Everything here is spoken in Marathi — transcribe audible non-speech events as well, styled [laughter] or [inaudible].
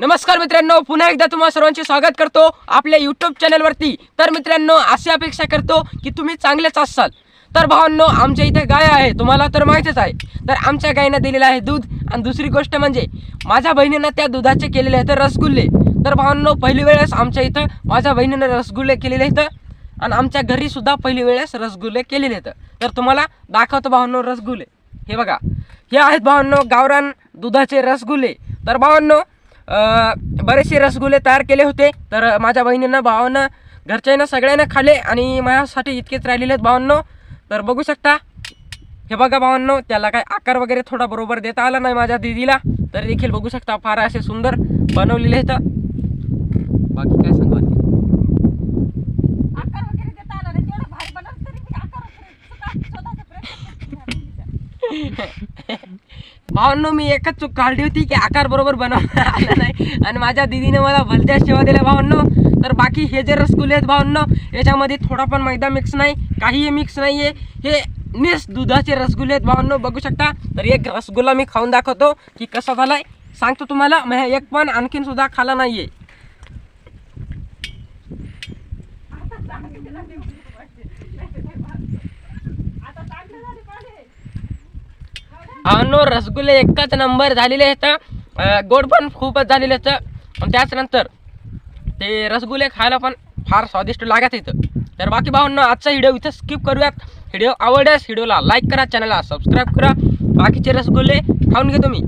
नमस्कार मित्रांनो पुन्हा एकदा तुम्हा सर्वांचे स्वागत करतो आपल्या यूट्यूब चॅनलवरती तर मित्रांनो अशी अपेक्षा करतो की तुम्ही चांगलेच असाल. तर भावांनो आमच्या इथे गाय आहे तुम्हाला तर माहितीच आहे. तर आमच्या गायीनं दिलेलं आहे दूध. आणि दुसरी गोष्ट म्हणजे माझ्या बहिणीनं त्या दुधाचे केलेले आहेत रसगुल्ले. तर भावांनो पहिली वेळेस आमच्या इथं माझ्या बहिणीनं रसगुल्ले केलेले आहेत. आणि आमच्या घरीसुद्धा पहिली वेळेस रसगुल्ले केलेले आहेत. तर तुम्हाला दाखवतो भावांनो रसगुल्ले. हे बघा. हे आहेत भावांनो गावरान दुधाचे रसगुल्ले. तर भावांनो बरेचसे रसगुल्ले तयार केले होते. तर माझ्या बहिणीनं भावानं घरच्यांना सगळ्यांना खाल्ले आणि माझ्यासाठी इतकेच राहिलेले आहेत भावांनो. तर बघू शकता. हे बघा भावांनो त्याला काय आकार वगैरे थोडा बरोबर देता आला नाही माझ्या दिदीला. तर देखील बघू शकता फार असे सुंदर बनवलेले आहेत. बाकी काय सांगू? आकार [laughs] मी भावांनो मी एकच चूक काढली होती की आकार बरोबर बनवता आला नाही. आणि माझ्या दिदीने मला भलत्या सेवा दिल्या भावांनो. तर बाकी हे जे रसगुल्ले आहेत भावांनो याच्यामध्ये थोडा पण मैदा मिक्स नाही काहीही मिक्स नाही आहे हे निस दुधाचे रसगुल्ले आहेत भावांनो बघू शकता. तर एक रसगुल्ला मी खाऊन दाखवतो की कसा झालाय. सांगतो तुम्हाला मी एक पण आणखीन सुद्धा खाला नाहीये. अनो रसगुल्ले एकच नंबर झालेले आहेत. गोड पण खूपच झालेले आहेत. आणि त्याचनंतर ते रसगुल्ले खायला पण फार स्वादिष्ट लागत इथं. तर बाकी भावांना आजचा व्हिडिओ इथं स्किप करूयात. व्हिडिओ आवडल्यास व्हिडिओला लाईक करा चॅनलला सबस्क्राईब करा. बाकीचे रसगुल्ले खाऊन घेतो मी